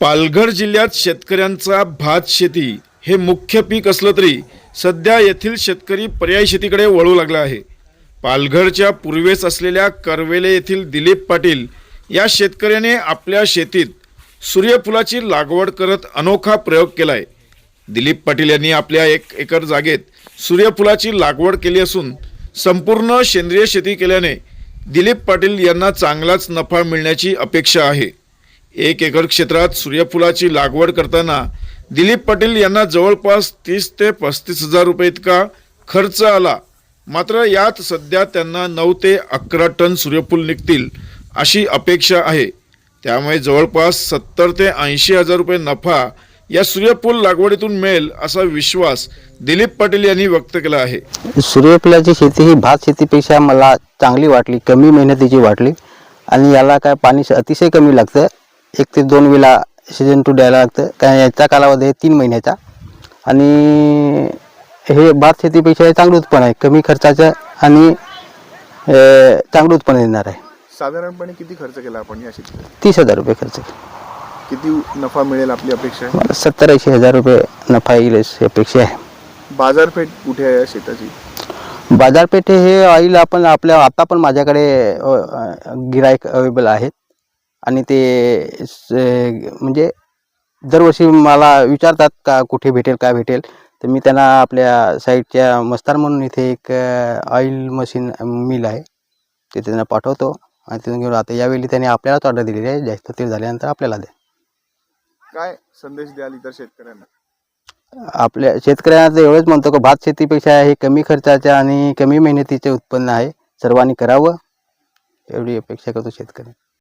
पालघर जिल्ह्यात शेतकऱ्यांचा भात शेती हे मुख्य पीक असलं तरी सध्या येथील शेतकरी पर्यायी शेतीकडे वळू लागला आहे. पालघरच्या पूर्वेस असलेल्या करवेले येथील दिलीप पाटील या शेतकऱ्याने आपल्या शेतीत सूर्यफुलाची लागवड करत अनोखा प्रयोग केलाय. दिलीप पाटील यांनी आपल्या एक एकर जागेत सूर्यफुलाची लागवड केली असून संपूर्ण सेंद्रिय शेती केल्याने दिलीप पाटील यांना चांगलाच नफा मिळण्याची अपेक्षा आहे. एक एकर क्षेत्रात सूर्यफुलाची लागवड करताना दिलीप पाटील यांना जवळपास तीस ते पस्तीस हजार रुपये इतका खर्च आला. मात्र यात सध्या त्यांना नऊ ते अकरा टन सूर्यफूल निघतील अशी अपेक्षा आहे. त्यामुळे जवळपास सत्तर ते ऐंशी हजार रुपये नफा या सूर्यफूल लागवडीतून मिळेल असा विश्वास दिलीप पाटील यांनी व्यक्त केला आहे. सूर्यफुलाची शेती ही भात शेतीपेक्षा मला चांगली वाटली कमी मेहनतीची वाटली. आणि याला काय पाणी अतिशय कमी लागतं. एक ते दोन वेळा सीजन टू द्यायला लागतं. काय याचा कालावधी आहे तीन महिन्याचा. आणि हे भात शेतीपेक्षा हे चांगलं उत्पन्न आहे. कमी खर्चाचं आणि अं, चांगलं उत्पन्न देणार आहे. साधारणपणे किती खर्च केला आपण या शेतीत तीस हजार रुपये खर्च किती नफा मिळेल आपली अपेक्षा आहे? मला सत्तर ऐंशी हजार रुपये नफा येईल अशी अपेक्षा आहे. बाजारपेठ कुठे आहे या शेताची? बाजारपेठ हे ऑइल आपण आपल्या आता पण माझ्याकडे गिरायक अवेलेबल आहेत. आणि ते म्हणजे दरवर्षी मला विचारतात का कुठे भेटेल काय भेटेल तर मी त्यांना आपल्या साईडच्या मस्तार म्हणून इथे एक ऑइल मशीन मिल आहे. ते त्यांना पाठवतो आणि तिथून घेऊन आता यावेळी त्यांनी आपल्यालाच ऑर्डर दिलेली आहे. जास्त तेल झाल्यानंतर आपल्याला द्या. काय संदेश द्याल इतर शेतकऱ्यांना? आपल्या शेतकऱ्यांना तर एवढंच म्हणतो की भात शेतीपेक्षा हे कमी खर्चाचे आणि कमी मेहनतीचे उत्पन्न आहे. सर्वांनी करावं. एवढी अपेक्षा करतो शेतकरी